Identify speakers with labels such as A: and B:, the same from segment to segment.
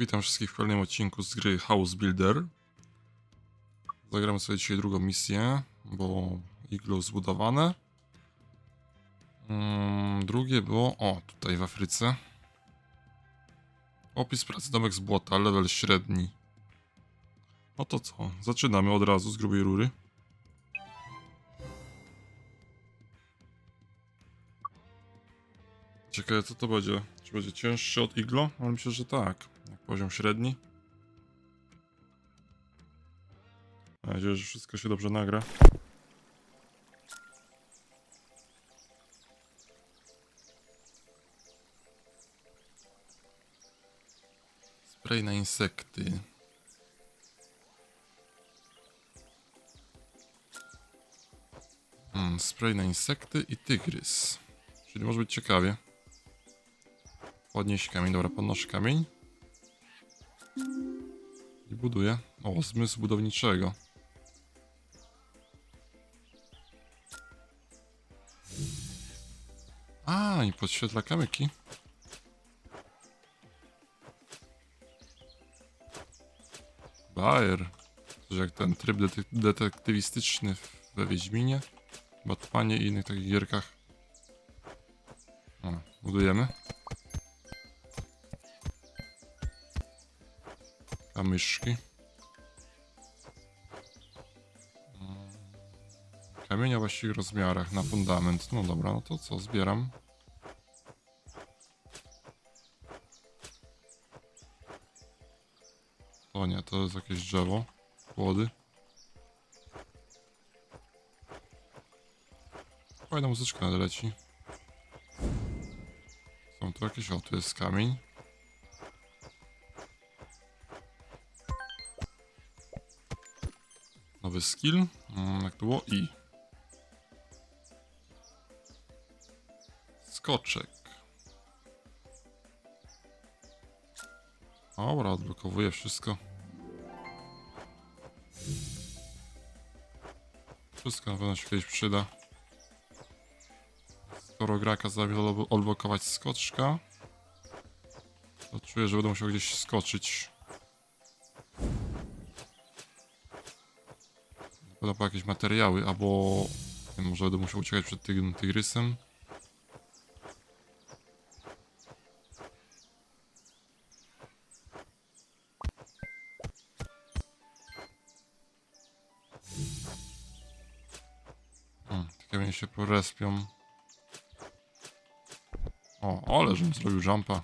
A: Witam wszystkich w kolejnym odcinku z gry House Builder. Zagramy sobie dzisiaj drugą misję, bo iglo zbudowane. Mm, drugie było, o, tutaj w Afryce. Opis pracy domek z błota, level średni. No to co, zaczynamy od razu z grubej rury. Ciekawe co to będzie. Czy będzie cięższy od iglo? Ale myślę, że tak. Jak poziom średni. Mam nadzieję, że wszystko się dobrze nagra. Spray na insekty. Hmm, spray na insekty i tygrys. Czyli może być ciekawie. Podnieść kamień, dobra, podnoszę kamień. I buduję. O, zmysł budowniczego. A, i podświetla kamyki. Bayer. Coś jak ten tryb dete detektywistyczny we Wiedźminie, Batmanie i innych takich gierkach. O, budujemy. Kamyszki. Mm. Kamienia o właściwych rozmiarach na fundament. No dobra, no to co, zbieram. O nie, to jest jakieś drzewo. Płody. Fajna muzyczka nadleci. Są tu jakieś, o tu jest kamień. Nowy skill. Mm, jak to było? I. Skoczek. Dobra, odblokowuję wszystko. Wszystko na pewno się kiedyś przyda. Skoro gra kazała odblokować skoczka, to czuję, że będę musiał gdzieś skoczyć. Będą po jakieś materiały, albo może będę musiał uciekać przed tym tygrysem. Hmm, się porespią. O, ale żebym zrobił jumpa.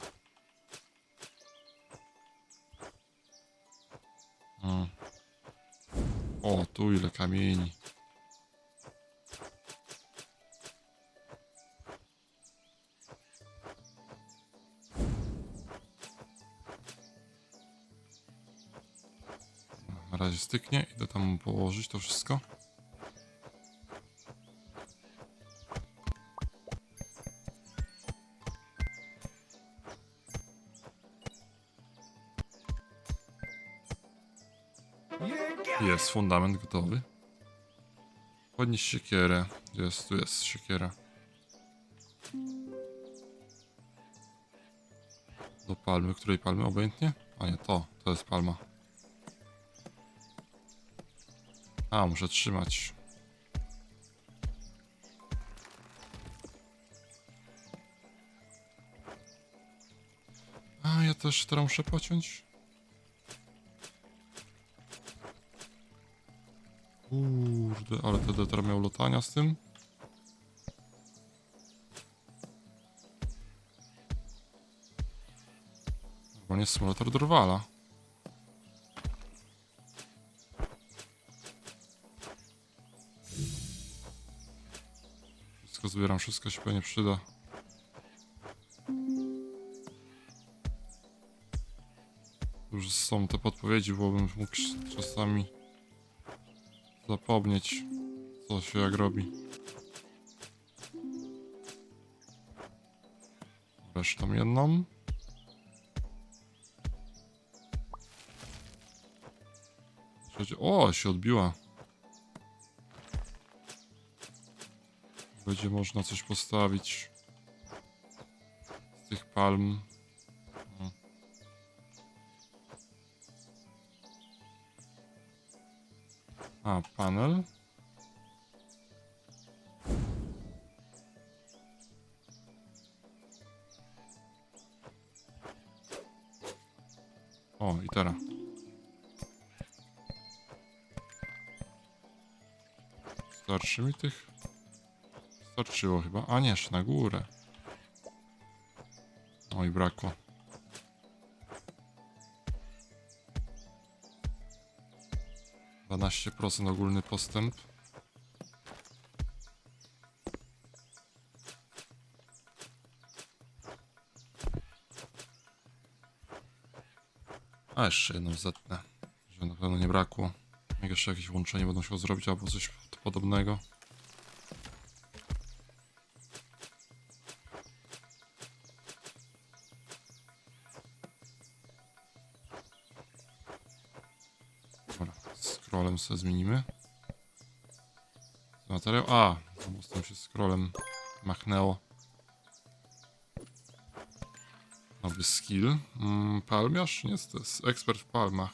A: Tu ile kamieni. Na razie styknie, idę tam położyć to wszystko. Jest fundament gotowy. Podnieś siekierę. Jest, tu jest siekiera. Do palmy. Której palmy? Obojętnie? A nie, to. To jest palma. A, muszę trzymać. A, ja też teraz muszę pociąć. Kurde, ale deter miał lotania z tym. Normalnie symulator drwala. Wszystko zbieram, wszystko się pewnie przyda. Już są te podpowiedzi, bo bym mógł czasami zapomnieć, co się jak robi. Resztą jedną. Trzecie- O, się odbiła. Będzie można coś postawić z tych palm. A, panel. O, i teraz. Starczy mi tych? Starczyło chyba. A nie, na górę. Oj, brakło. Dwanaście procent ogólny postęp. A jeszcze jedną zetnę, żeby na pewno nie brakło. Jak jeszcze jakieś łączenie będą musiał zrobić albo coś podobnego. Scrollem sobie zmienimy. Materiał. A, znowu z tym się scrollem machnęło. Nowy skill. Mm, palmiarz? Nie, to jest ekspert w palmach.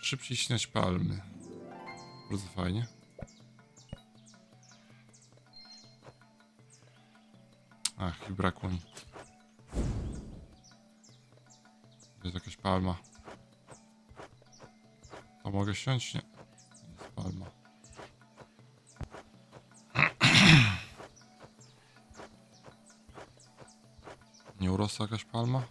A: Szybciej śniać palmy. Bardzo fajnie. Ach, i brakło mi. Jest jakaś palma. To mogę siąść? Nie. Palma. Nie urosła jakaś palma?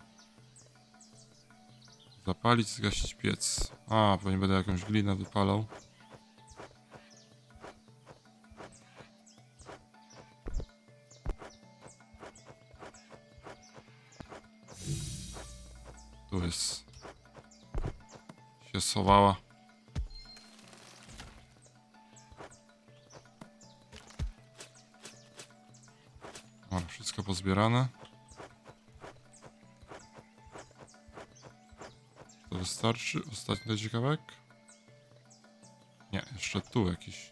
A: Zapalić, zgasić piec. A, pewnie będę jakąś glinę wypalał. Tu jest. Się schowała. Pozbierane. To wystarczy? Ostatni leci kawałek? Nie, jeszcze tu jakiś.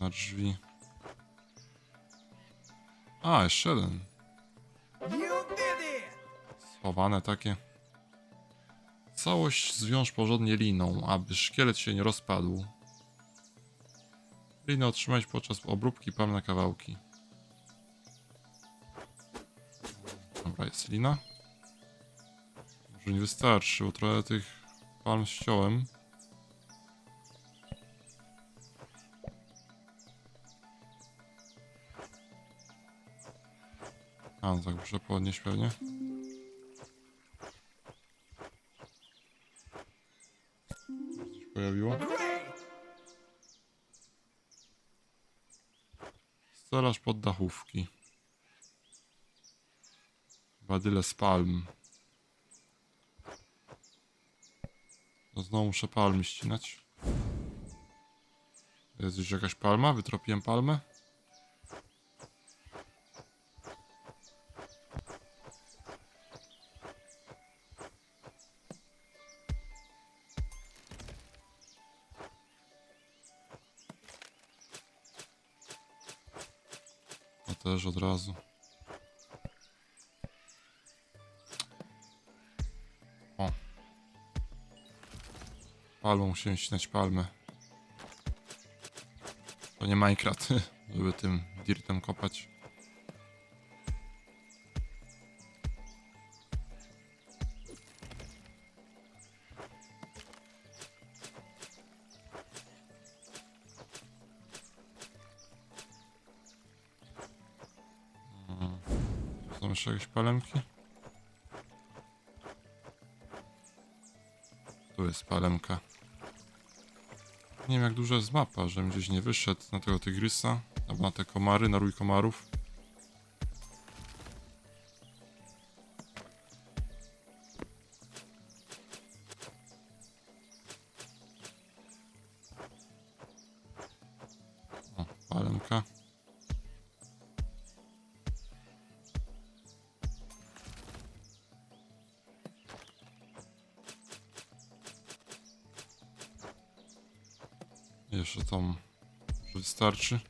A: Na drzwi. A, jeszcze jeden. Schowane takie. Całość zwiąż porządnie liną, aby szkielet się nie rozpadł. Linę otrzymać podczas obróbki palm na kawałki. Dobra, jest lina. Może nie wystarczy, bo trochę tych palm ściąłem. A, no tak muszę podnieść pewnie. Coś pojawiło. Stelaż poddachówki. Badyle z palm. No znowu muszę palmy ścinać. Jest już jakaś palma? Wytropiłem palmę? To też od razu. Palmą musimy ścinać palmę. To nie Minecraft, żeby tym dirtem kopać. Mm. Są jeszcze jakieś palemki? Tu jest palemka. Nie wiem jak duża jest mapa, żebym gdzieś nie wyszedł na tego tygrysa, albo na te komary, na rój komarów. Jeszcze tam wystarczy.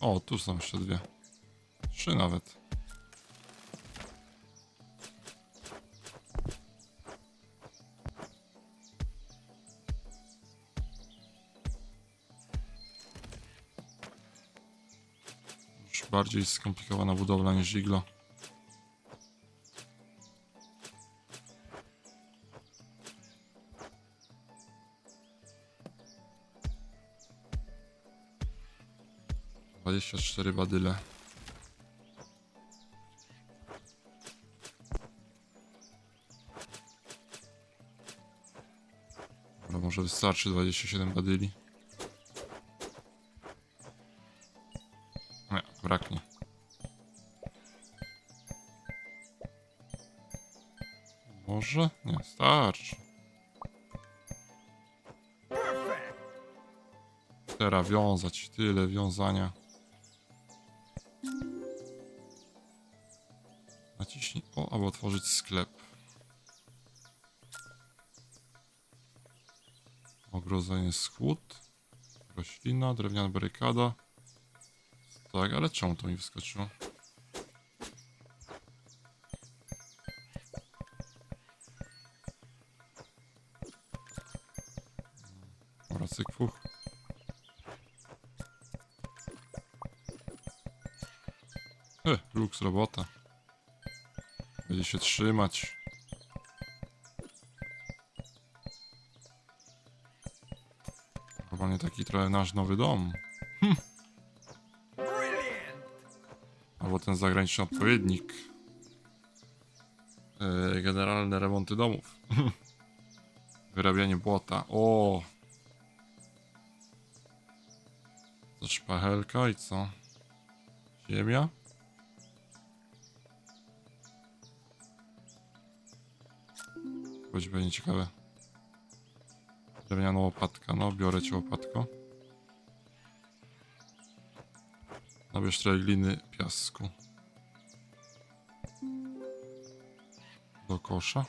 A: O, tu są jeszcze dwie. Trzy nawet. Już bardziej skomplikowana budowla niż iglo. Dwadzieścia cztery badyle. Dobra, może wystarczy 27 badyli. Nie, braknie. Może? Nie, starczy. Teraz wiązać, tyle wiązania. Naciśnij O, aby otworzyć sklep. Ogrodzenie schód. Roślina, drewniana barykada. Tak, ale czemu to mi wyskoczyło? Dobra, cyk, fuch. E, luks robota. Będzie się trzymać. Normalnie taki trochę nasz nowy dom.
B: Brilliant.
A: Albo ten zagraniczny odpowiednik. E, generalne remonty domów. Wyrabianie błota. O! To szpachelka i co? Ziemia? Będzie będzie ciekawe. Drewniana łopatka. No, biorę ci łopatko. Nabierz trochę gliny piasku. Do kosza.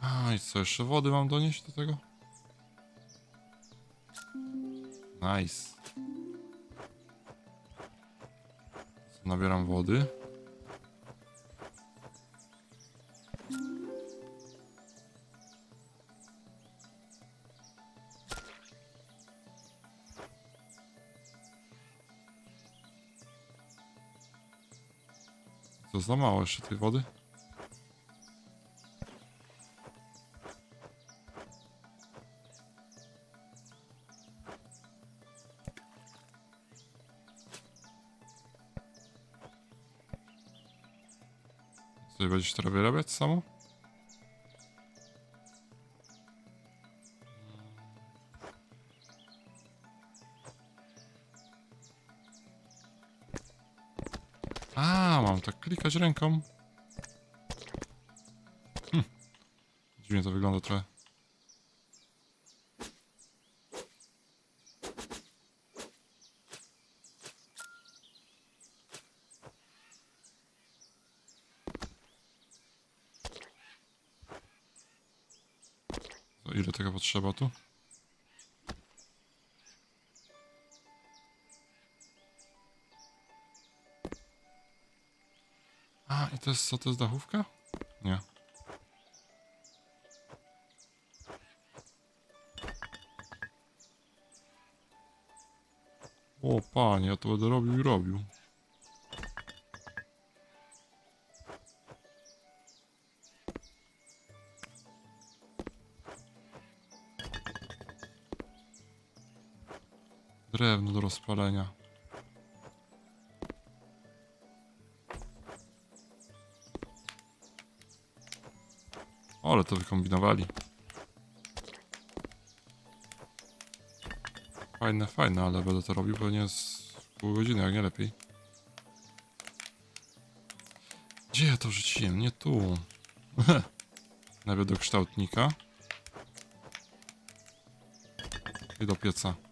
A: A i co, jeszcze wody mam donieść do tego? Nice. Nabieram wody. To za mało jeszcze tej wody. Teraz wyrabiać samo? A, mam tak klikać ręką. Hm. Dziwnie to wygląda trochę. To potrzeba tu? A, i to jest co, to jest dachówka? Nie. O, panie, ja to będę robił i robił. Drewno do rozpalenia. Ale to wykombinowali. Fajne, fajne, ale będę to robił pewnie z pół godziny, jak nie lepiej. Gdzie ja to wrzuciłem? Nie tu. Najpierw do kształtnika. I do pieca.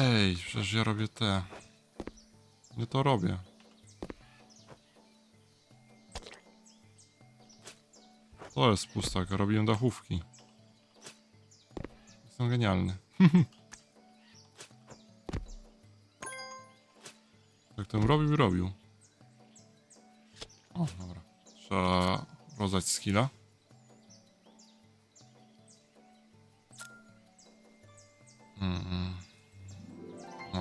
A: Ej, przecież ja robię te. Nie to robię. To jest pustak, robiłem dachówki. Jestem genialny. Jak to robił, robił. O, dobra. Trzeba rozdać skilla.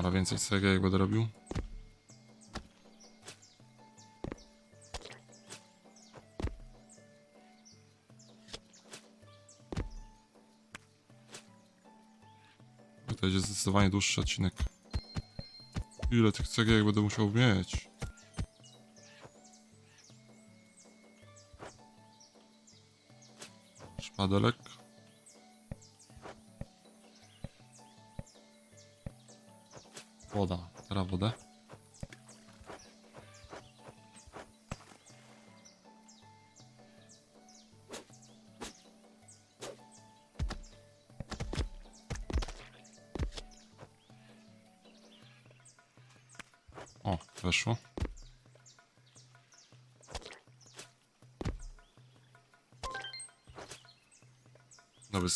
A: Dobra, więcej cegieł będę robił. To będzie zdecydowanie dłuższy odcinek. Ile tych cegieł będę musiał mieć? Szpadelek.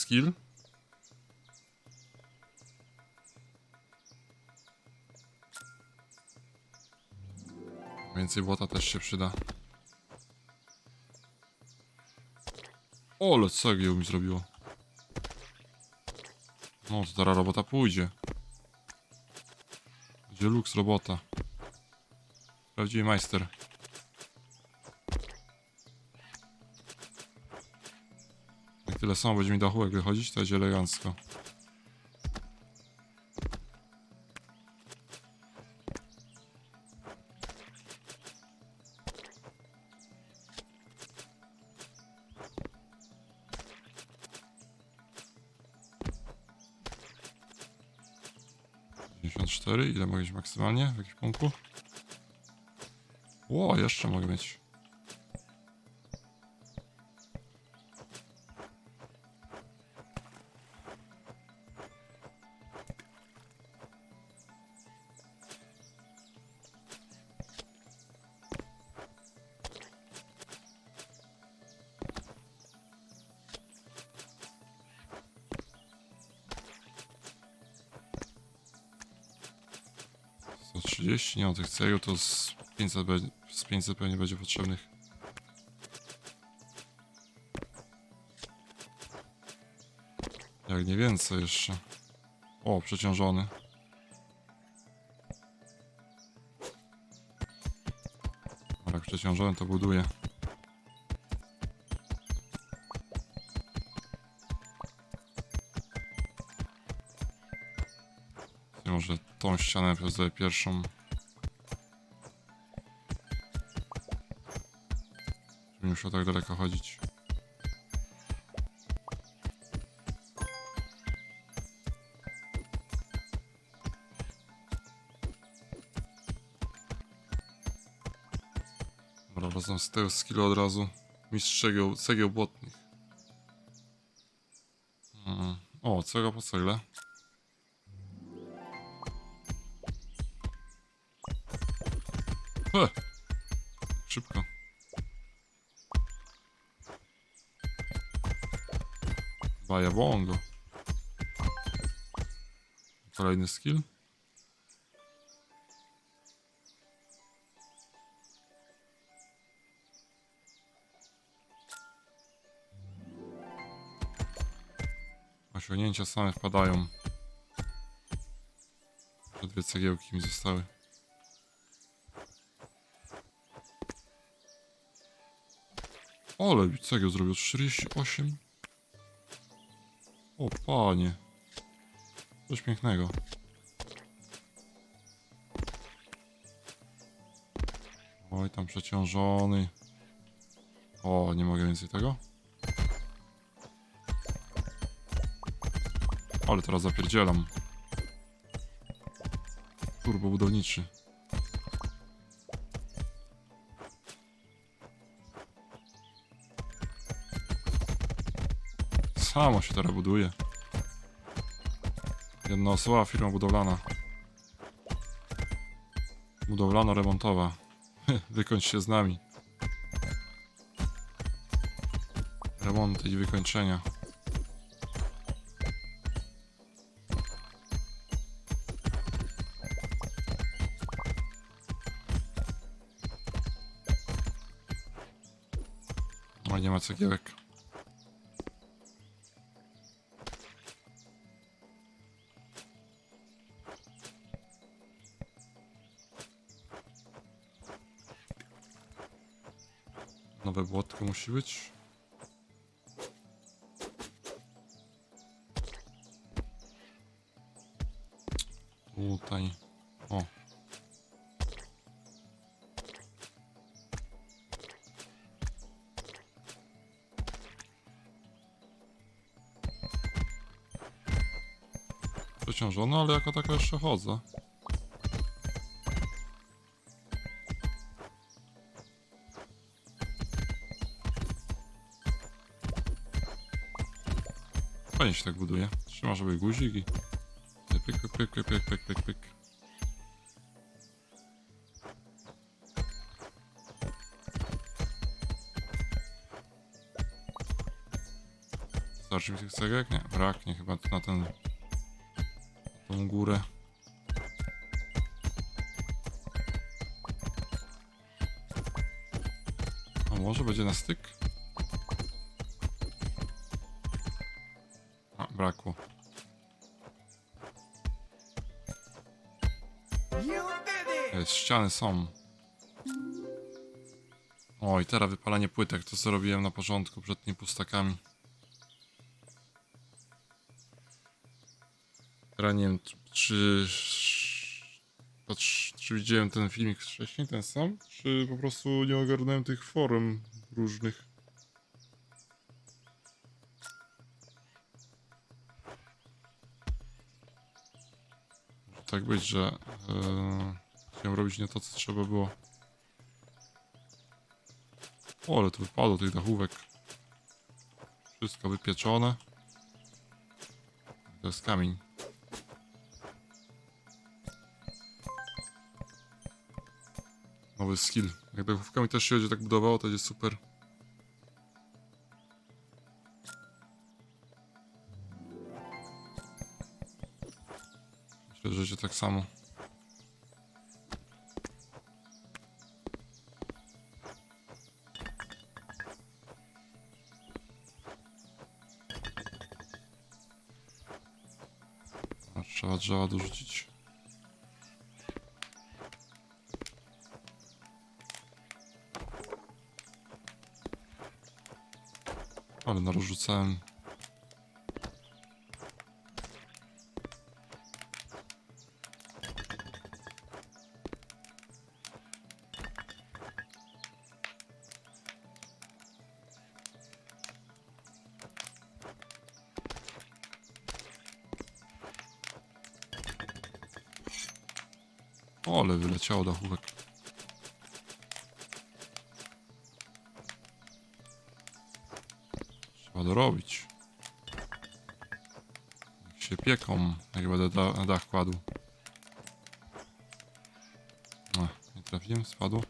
A: Skill. Więcej błota też się przyda. O, ale cegieł mi zrobiło. No, to teraz robota pójdzie. Będzie luks robota. Prawdziwy majster. Tyle samo będzie mi dachówek wychodzić, to będzie elegancko. Ile mogę mieć maksymalnie w jakimś punktu? Ło, jeszcze mogę mieć. Nie mam tych cegieł, to z 500, be- z 500 pewnie będzie potrzebnych. Jak nie więcej jeszcze. O, przeciążony. Jak przeciążony to buduje. Może tą ścianę zrobię pierwszą. Musiał tak daleko chodzić. Dobra, wracam z tego skillu od razu. Mistrz cegieł, cegieł błotnych. Mm. O, cegła po cegle. He. Baja bongo. Kolejny skill. Osiągnięcia same wpadają. Jeszcze dwie cegiełki mi zostały. Mi cegieł zrobił 48. O panie. Coś pięknego. Oj, tam przeciążony. O, nie mogę więcej tego. Ale teraz zapierdzielam. Turbo budowniczy. Samo się teraz buduje. Jednoosobowa firma budowlana. Budowlano-remontowa. Wykończ się z nami. Remonty i wykończenia. O, nie ma cegiełek. Musi być. Tutaj. O. Przeciążona, ale jako taka jeszcze chodzę. Fajnie się tak buduje. Trzyma sobie guzik i... Pyk, pyk, pyk, pyk, pyk, pyk, pyk, pyk. Starczy mi tych cegek? Nie, braknie chyba na ten... na tą górę. A może będzie na styk? A, brakło.
B: You did it!
A: Jest, ściany są. O, i teraz wypalanie płytek, to co robiłem na początku przed tymi pustakami. Teraz czy... Patrz, czy widziałem ten filmik wcześniej, ten sam? Czy po prostu nie ogarnąłem tych forum różnych? Tak być, że... Yy, chciałem robić nie to, co trzeba było. O, ale tu wypadło tych dachówek. Wszystko wypieczone. To jest kamień. Nowy skill. Jak dachówkami też się będzie tak budowało, to będzie super. Będzie tak samo. A, Trzeba drzewa dorzucić. Ale narzucałem. Trzeba dorobić. Niech się pieką, jak będę da na dach kładł. A, nie trafiłem, spadło.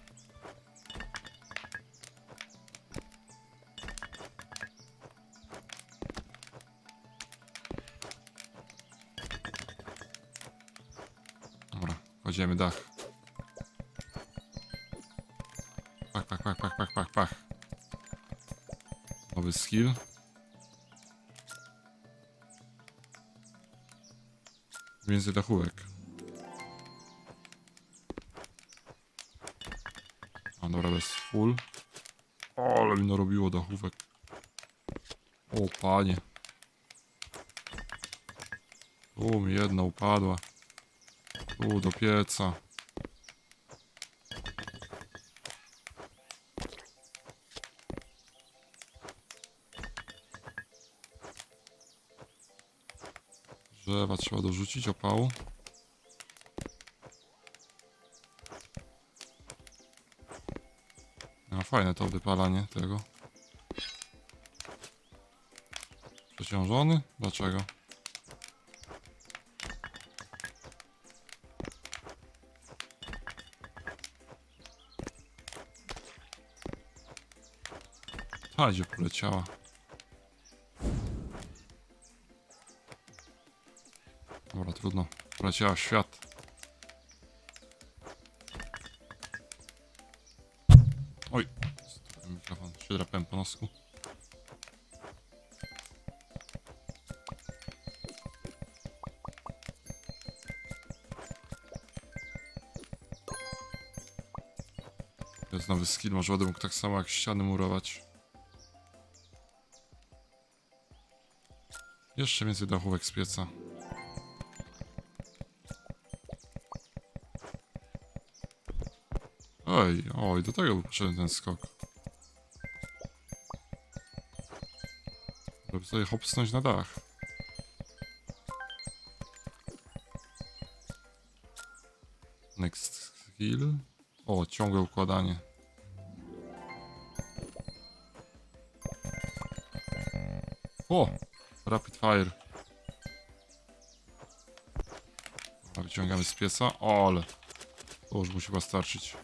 A: Dobra, kładziemy dach. Pach, pach, pach, pach, pach, pach, pach. Nowy skill. Więcej dachówek. A dobra, bez full. O, ale mi narobiło dachówek. O, panie. Tu mi jedna upadła. Tu do pieca. drzewa trzeba dorzucić, opał. No fajne to wypalanie tego. Przeciążony? Dlaczego? Ta gdzie poleciała. Trudno. Poleciała świat. Oj, mikrofon się drapałem po nosku. Jest nowy skill, może będę mógł tak samo jak ściany murować. Jeszcze więcej dachówek z pieca. Oj, do tego był potrzebny ten skok. Żeby sobie hopsnąć na dach. Next skill. O, ciągłe układanie. O! Rapid fire. Dobra, Wyciągamy z pieca. O, ale. To już musi chyba starczyć.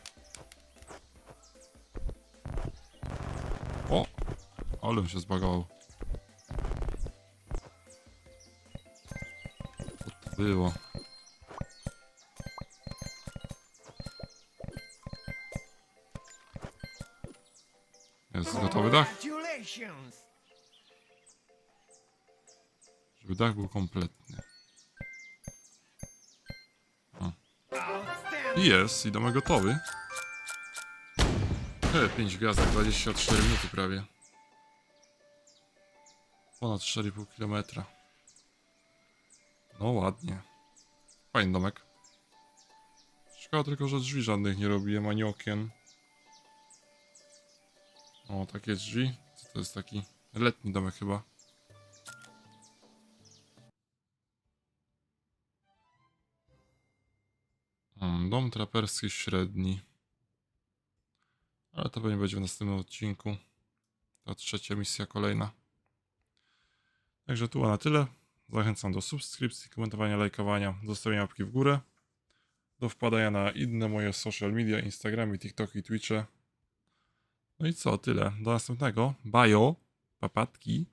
A: O! Ale się zbagował. Co to było? Jest gotowy dach? Żeby dach był kompletny. Jest, i domek gotowy. He, 5 gwiazdek, 24 minuty prawie. Ponad 4,5 km. No ładnie. Fajny domek. Szkoda tylko, że drzwi żadnych nie robiłem, ani okien. O, takie drzwi. Co to jest taki letni domek chyba. Mm, Dom traperski średni. Ale to pewnie będzie w następnym odcinku. To trzecia misja kolejna. Także tu na tyle. Zachęcam do subskrypcji, komentowania, lajkowania, zostawienia łapki w górę. Do wpadania na inne moje social media, Instagramy, TikToki, Twitche. No i co, tyle. Do następnego. Bajo, papatki.